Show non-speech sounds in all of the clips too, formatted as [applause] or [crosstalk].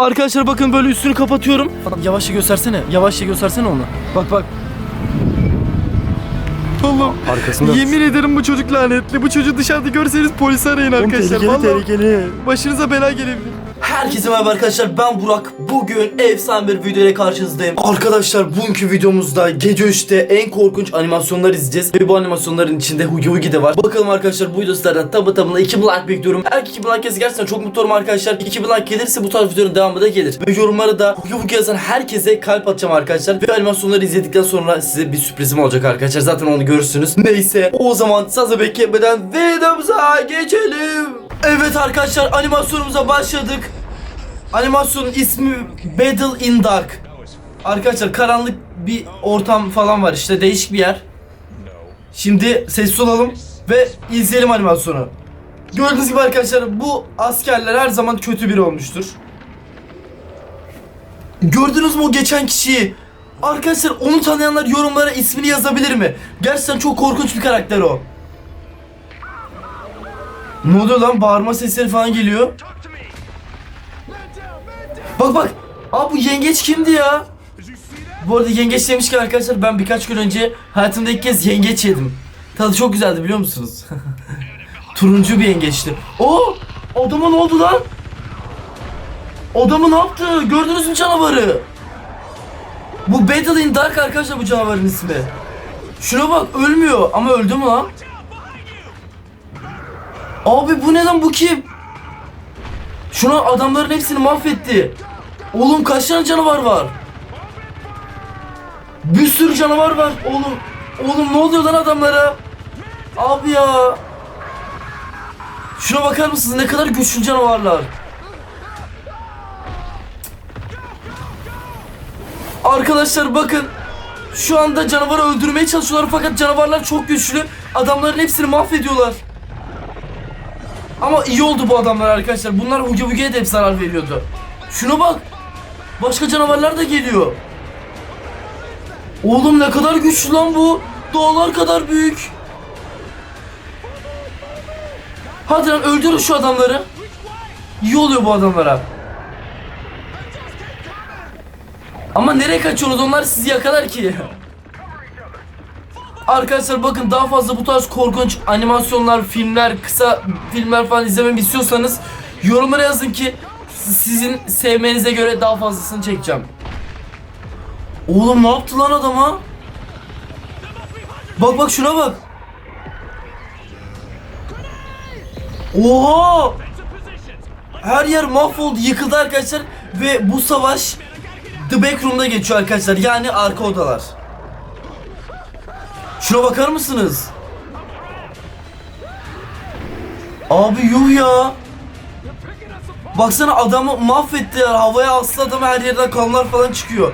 Arkadaşlar bakın böyle üstünü kapatıyorum. Yavaşça göstersene. Yavaşça göstersene onu. Bak bak. Oğlum Arkasında. yemin ederim bu çocuk lanetli. Bu çocuğu dışarıda görseniz polisi arayın arkadaşlar. tehlikeli Vallahi tehlikeli. başınıza bela gelebilir. Herkese merhaba arkadaşlar ben Burak. Bugün efsane bir video ile karşınızdayım. Arkadaşlar bugünkü videomuzda gece 3'te en korkunç animasyonlar izleyeceğiz. Ve bu animasyonların içinde Hugi Hugi de var. Bakalım arkadaşlar bu videolardan tamı tamına 2 like bekliyorum. Eğer 2 like gelirse gerçekten çok mutlu olurum arkadaşlar. 2 like gelirse bu tarz videonun devamı da gelir. Ve yorumlara da Hugi Hugi yazan herkese kalp atacağım arkadaşlar. Ve animasyonları izledikten sonra size bir sürprizim olacak arkadaşlar. Zaten onu görürsünüz. Neyse o zaman sazı beklemeden videomuza geçelim. Evet arkadaşlar animasyonumuza başladık. Animasyonun ismi Battle in Dark. Arkadaşlar karanlık bir ortam falan var işte değişik bir yer. Şimdi sessiz olalım ve izleyelim animasyonu. Gördüğünüz gibi arkadaşlar bu askerler her zaman kötü biri olmuştur. Gördünüz mü o geçen kişiyi? Arkadaşlar onu tanıyanlar yorumlara ismini yazabilir mi? Gerçekten çok korkunç bir karakter o. Ne oluyor lan? Bağırma sesleri falan geliyor. Bak bak. Aa bu yengeç kimdi ya? Bu arada yengeç demişken arkadaşlar ben birkaç gün önce hayatımda ilk kez yengeç yedim. Tadı çok güzeldi biliyor musunuz? [laughs] Turuncu bir yengeçti. Oo! Adama ne oldu lan? Adamı ne yaptı? Gördünüz mü canavarı? Bu Battle in Dark arkadaşlar bu canavarın ismi. Şuna bak ölmüyor ama öldü mü lan? Abi bu ne lan bu kim? Şuna adamların hepsini mahvetti. Oğlum kaç tane canavar var? Bir sürü canavar var oğlum. Oğlum ne oluyor lan adamlara? Abi ya. Şuna bakar mısınız ne kadar güçlü canavarlar. Arkadaşlar bakın. Şu anda canavarı öldürmeye çalışıyorlar fakat canavarlar çok güçlü. Adamların hepsini mahvediyorlar. Ama iyi oldu bu adamlar arkadaşlar. Bunlar Hugi'ye de hep zarar veriyordu. Şuna bak. Başka canavarlar da geliyor. Oğlum ne kadar güçlü lan bu. Dağlar kadar büyük. Hadi lan öldürün şu adamları. İyi oluyor bu adamlara. Ama nereye kaçıyorsunuz? Onlar sizi yakalar ki. [laughs] Arkadaşlar bakın daha fazla bu tarz korkunç animasyonlar, filmler, kısa filmler falan izlememi istiyorsanız yorumlara yazın ki sizin sevmenize göre daha fazlasını çekeceğim. Oğlum ne yaptı lan adama? Bak bak şuna bak. Oha! Her yer mahvoldu, yıkıldı arkadaşlar ve bu savaş The Backroom'da geçiyor arkadaşlar. Yani arka odalar. Şuna bakar mısınız? Abi yuh ya. Baksana adamı mahvettiler. Havaya aslı adamı her yerden kanlar falan çıkıyor.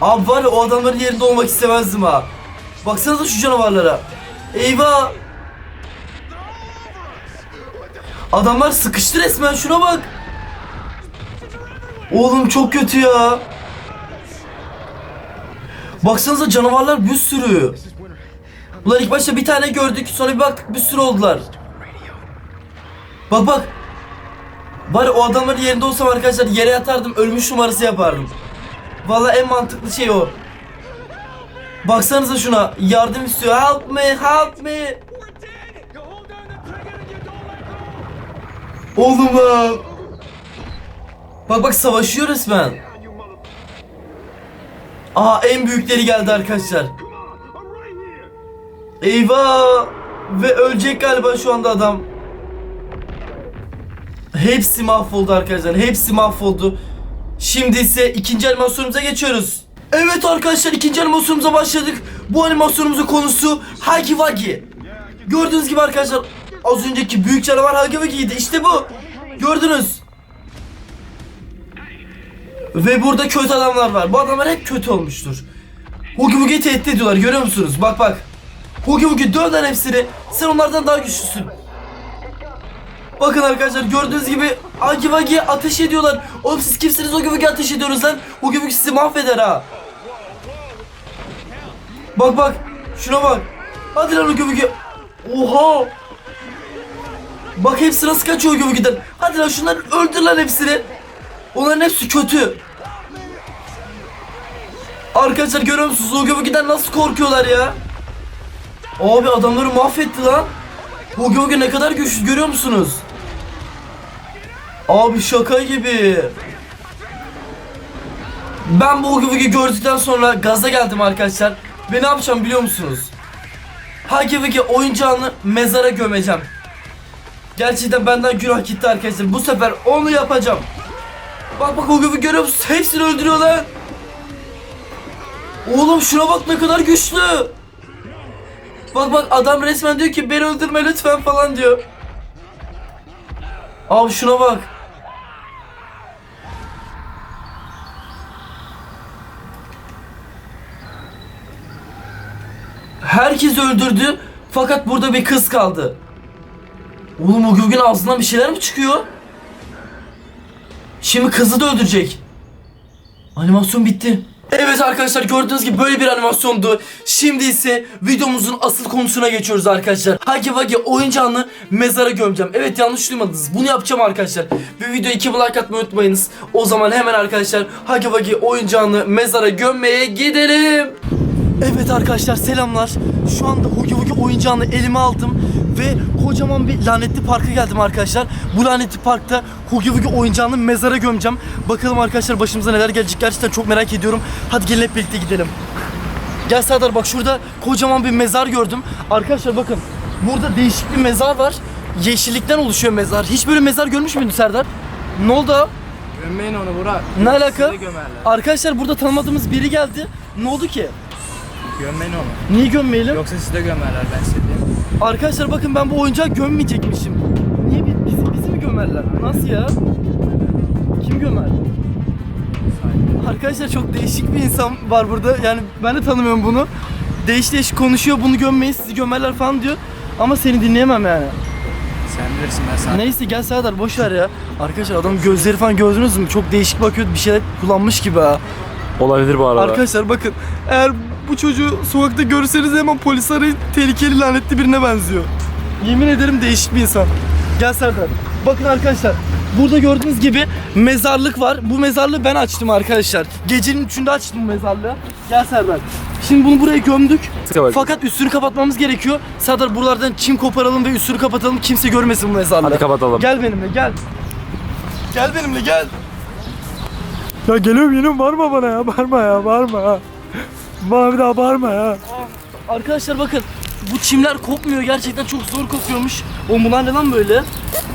Abi var ya o adamların yerinde olmak istemezdim ha. Baksanıza şu canavarlara. Eyvah. Adamlar sıkıştı resmen şuna bak. Oğlum çok kötü ya. Baksanıza canavarlar bir sürü. Ulan ilk başta bir tane gördük sonra bir baktık bir sürü oldular. Bak bak. Var o adamların yerinde olsam arkadaşlar yere yatardım ölmüş numarası yapardım. Vallahi en mantıklı şey o. Baksanıza şuna yardım istiyor help me help me. Oğlum lan. Bak bak savaşıyor resmen. Aa en büyükleri geldi arkadaşlar. Eyvah! Ve ölecek galiba şu anda adam. Hepsi mahvoldu arkadaşlar. Hepsi mahvoldu. Şimdi ise ikinci animasyonumuza geçiyoruz. Evet arkadaşlar ikinci animasyonumuza başladık. Bu animasyonumuzun konusu Huggy Wuggy. Gördüğünüz gibi arkadaşlar az önceki büyük canavar Huggy Wuggy'ydi. İşte bu. Gördünüz. Ve burada kötü adamlar var. Bu adamlar hep kötü olmuştur. Hugi Hugi'yi tehdit ediyorlar görüyor musunuz? Bak bak. Hugi Hugi döv lan hepsini. Sen onlardan daha güçlüsün. Bakın arkadaşlar gördüğünüz gibi Hugi Wugi'ye ateş ediyorlar. Oğlum siz kimsiniz Hugi Wugi'ye ateş ediyorsunuz lan? Hugi Wugi sizi mahveder ha. Bak bak. Şuna bak. Hadi lan Hugi Wugi. Oha. Bak hepsi nasıl kaçıyor gibi giden. Hadi lan şunları öldür lan hepsini. Onların hepsi kötü. Arkadaşlar görüyor musunuz? O gibi giden nasıl korkuyorlar ya? Abi adamları mahvetti lan. Hugo Hugo ne kadar güçlü görüyor musunuz? Abi şaka gibi. Ben bu Hugo Hugo'yu gördükten sonra gaza geldim arkadaşlar. Ve ne yapacağım biliyor musunuz? Hagi Vigi oyuncağını mezara gömeceğim. Gerçekten benden günah gitti arkadaşlar. Bu sefer onu yapacağım. Bak bak Hugo Hugo görüyor musunuz? Hepsini öldürüyorlar. Oğlum şuna bak ne kadar güçlü. Bak bak adam resmen diyor ki beni öldürme lütfen falan diyor. Abi şuna bak. Herkes öldürdü fakat burada bir kız kaldı. Oğlum o Gülgün ağzından bir şeyler mi çıkıyor? Şimdi kızı da öldürecek. Animasyon bitti. Evet arkadaşlar gördüğünüz gibi böyle bir animasyondu. Şimdi ise videomuzun asıl konusuna geçiyoruz arkadaşlar. Hagi Wagi oyuncağını mezara gömeceğim. Evet yanlış duymadınız. Bunu yapacağım arkadaşlar. Ve videoya 2 like atmayı unutmayınız. O zaman hemen arkadaşlar Hagi Wagi oyuncağını mezara gömmeye gidelim. Evet arkadaşlar selamlar. Şu anda Hugi Hugi oyuncağını elime aldım ve kocaman bir lanetli parka geldim arkadaşlar. Bu lanetli parkta Hugi Hugi oyuncağını mezara gömeceğim. Bakalım arkadaşlar başımıza neler gelecek gerçekten çok merak ediyorum. Hadi gelin hep birlikte gidelim. Gel Serdar bak şurada kocaman bir mezar gördüm. Arkadaşlar bakın burada değişik bir mezar var. Yeşillikten oluşuyor mezar. Hiç böyle mezar görmüş müydün Serdar? Ne oldu? Gömmeyin onu Burak. Ne alaka? Arkadaşlar burada tanımadığımız biri geldi. Ne oldu ki? Gömmeyin onu. Niye gömmeyelim? Yoksa sizi de gömerler ben size diyeyim. Arkadaşlar bakın ben bu oyuncağı gömmeyecekmişim. Niye bi- bizi, bizi mi gömerler? Nasıl ya? Kim gömer? Arkadaşlar çok değişik bir insan var burada. Yani ben de tanımıyorum bunu. Değiş değişik konuşuyor. Bunu gömmeyin sizi gömerler falan diyor. Ama seni dinleyemem yani. Sen bilirsin ben sana. Neyse gel Serdar boş ver ya. Arkadaşlar adam gözleri falan gördünüz mü? Çok değişik bakıyor. Bir şeyler kullanmış gibi ha. Olabilir bu arada. Arkadaşlar bakın eğer bu çocuğu sokakta görürseniz hemen polis arayın tehlikeli lanetli birine benziyor. Yemin ederim değişik bir insan. Gel Serdar. Bakın arkadaşlar burada gördüğünüz gibi mezarlık var. Bu mezarlığı ben açtım arkadaşlar. Gecenin üçünde açtım bu mezarlığı. Gel Serdar. Şimdi bunu buraya gömdük. Fakat üstünü kapatmamız gerekiyor. Serdar buralardan çim koparalım ve üstünü kapatalım. Kimse görmesin bu mezarlığı. Hadi kapatalım. Gel benimle gel. Gel benimle gel. Ya geliyorum geliyorum bağırma bana ya bağırma ya bağırma. Bana bir daha bağırma ya. Arkadaşlar bakın bu çimler kopmuyor gerçekten çok zor kopuyormuş. O bunlar ne lan böyle?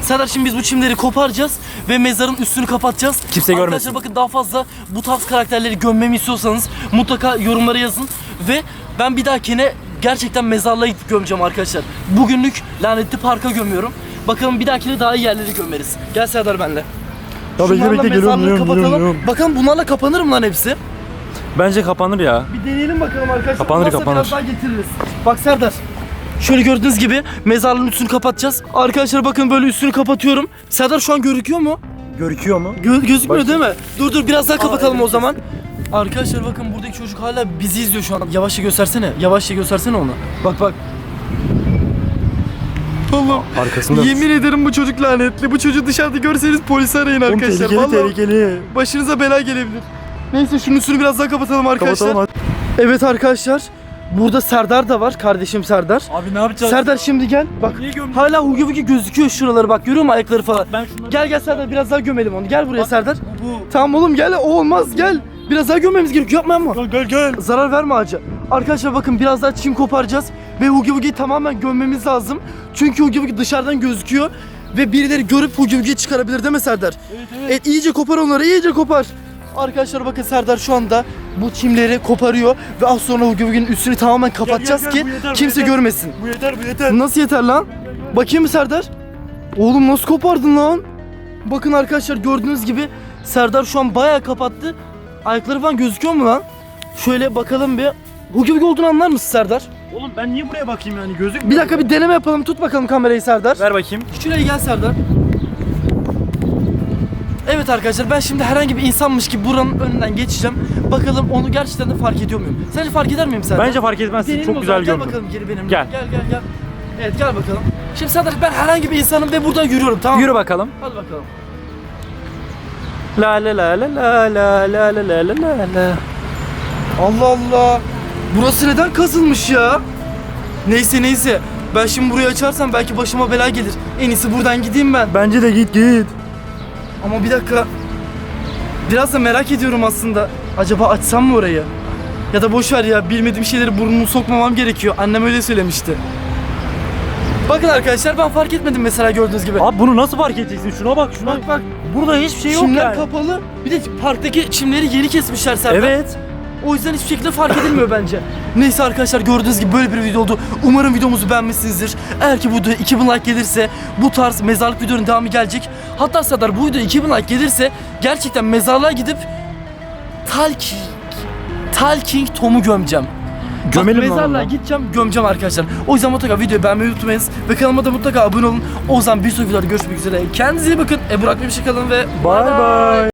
Serdar şimdi biz bu çimleri koparacağız ve mezarın üstünü kapatacağız. Kimse Arkadaşlar görmesin. bakın daha fazla bu tarz karakterleri gömmemi istiyorsanız mutlaka yorumlara yazın ve ben bir dahakine gerçekten mezarlığa gidip gömeceğim arkadaşlar. Bugünlük lanetli parka gömüyorum. Bakalım bir dahakine daha iyi yerleri gömeriz. Gel Serdar benimle. Bekle Şunlarla bekle geliyorum mezarlığı geliyorum kapatalım. geliyorum. Bakalım bunlarla kapanır mı lan hepsi? Bence kapanır ya. Bir deneyelim bakalım arkadaşlar. Kapanır, Olmazsa kapanır. Biraz daha getiririz. Bak Serdar. Şöyle gördüğünüz gibi mezarlığın üstünü kapatacağız. Arkadaşlar bakın böyle üstünü kapatıyorum. Serdar şu an gözüküyor mu? Görüküyor mu? Gö- gözükmüyor Bakayım. değil mi? Dur dur biraz daha kapatalım o zaman. Arkadaşlar bakın buradaki çocuk hala bizi izliyor şu an. Yavaşça göstersene. Yavaşça göstersene onu. Bak bak. Allah. Arkasında. Yemin ederim bu çocuk lanetli. Bu çocuğu dışarıda görseniz polisi arayın Oğlum arkadaşlar. tehlikeli Vallahi tehlikeli. başınıza bela gelebilir. Neyse şunun üstünü biraz daha kapatalım arkadaşlar. Kapatalım hadi. Evet arkadaşlar. Burada Serdar da var. Kardeşim Serdar. Abi ne yapacağız? Serdar şimdi gel. Bak Niye gömdün? hala hugi hugi gözüküyor şuraları bak görüyor musun ayakları falan. Ben şunları... Gel gel Serdar biraz daha gömelim onu. Gel buraya Serdar. Bu. Tamam oğlum gel o olmaz gel. Biraz daha gömmemiz gerekiyor yapma yapma. Gel gel gel. Zarar verme ağaca. Arkadaşlar bakın biraz daha çim koparacağız. Ve Hugi Hugi'yi tamamen gömmemiz lazım. Çünkü Hugi Hugi dışarıdan gözüküyor. Ve birileri görüp Hugi Hugi'yi çıkarabilir değil mi Serdar? Evet Evet iyice kopar onları iyice kopar. Arkadaşlar bakın Serdar şu anda bu çimleri koparıyor ve az sonra Hugi Hugi'nin üstünü tamamen kapatacağız gel, ki bu yeter, bu kimse yeter. görmesin. Bu yeter bu yeter. Nasıl yeter lan? Bakayım mı Serdar? Oğlum nasıl kopardın lan? Bakın arkadaşlar gördüğünüz gibi Serdar şu an bayağı kapattı. Ayakları falan gözüküyor mu lan? Şöyle bakalım bir. Hugi Hugi olduğunu anlar mısın Serdar? Oğlum ben niye buraya bakayım yani gözük Bir dakika bir deneme yapalım. Tut bakalım kamerayı Serdar. Ver bakayım. Şuraya gel Serdar. Evet arkadaşlar ben şimdi herhangi bir insanmış gibi buranın önünden geçeceğim. Bakalım onu gerçekten de fark ediyor muyum? Sence fark eder miyim Serdar? Bence fark etmezsin. Deneyelim o Çok zaman. güzel Gel gördün. bakalım geri benimle. Gel. Gel gel gel. Evet gel bakalım. Şimdi Serdar ben herhangi bir insanım ve buradan yürüyorum tamam mı? Yürü bakalım. Hadi bakalım. La la la la la la la la la la la. Allah Allah. Burası neden kazılmış ya? Neyse neyse. Ben şimdi burayı açarsam belki başıma bela gelir. En iyisi buradan gideyim ben. Bence de git git. Ama bir dakika. Biraz da merak ediyorum aslında. Acaba açsam mı orayı? Ya da boş ver ya bilmediğim şeyleri burnumu sokmamam gerekiyor. Annem öyle söylemişti. Bakın arkadaşlar ben fark etmedim mesela gördüğünüz gibi. Abi bunu nasıl fark edeceksin? Şuna bak şuna. Bak bak Burada hiçbir şey yok çimler yani. kapalı. Bir de parktaki çimleri yeni kesmişler Serdar. Evet. O yüzden hiçbir şekilde fark edilmiyor bence. Neyse arkadaşlar gördüğünüz gibi böyle bir video oldu. Umarım videomuzu beğenmişsinizdir. Eğer ki bu videoya 2000 like gelirse bu tarz mezarlık videonun devamı gelecek. Hatta Serdar bu videoya 2000 like gelirse gerçekten mezarlığa gidip Talking Talking Tom'u gömeceğim. Gömelim Bak, Mezarlığa gideceğim gömeceğim arkadaşlar. O yüzden mutlaka videoyu beğenmeyi unutmayınız. Ve kanalıma da mutlaka abone olun. O zaman bir sonraki videoda görüşmek üzere. Kendinize iyi bakın. E bir şey kalın ve Bye bye.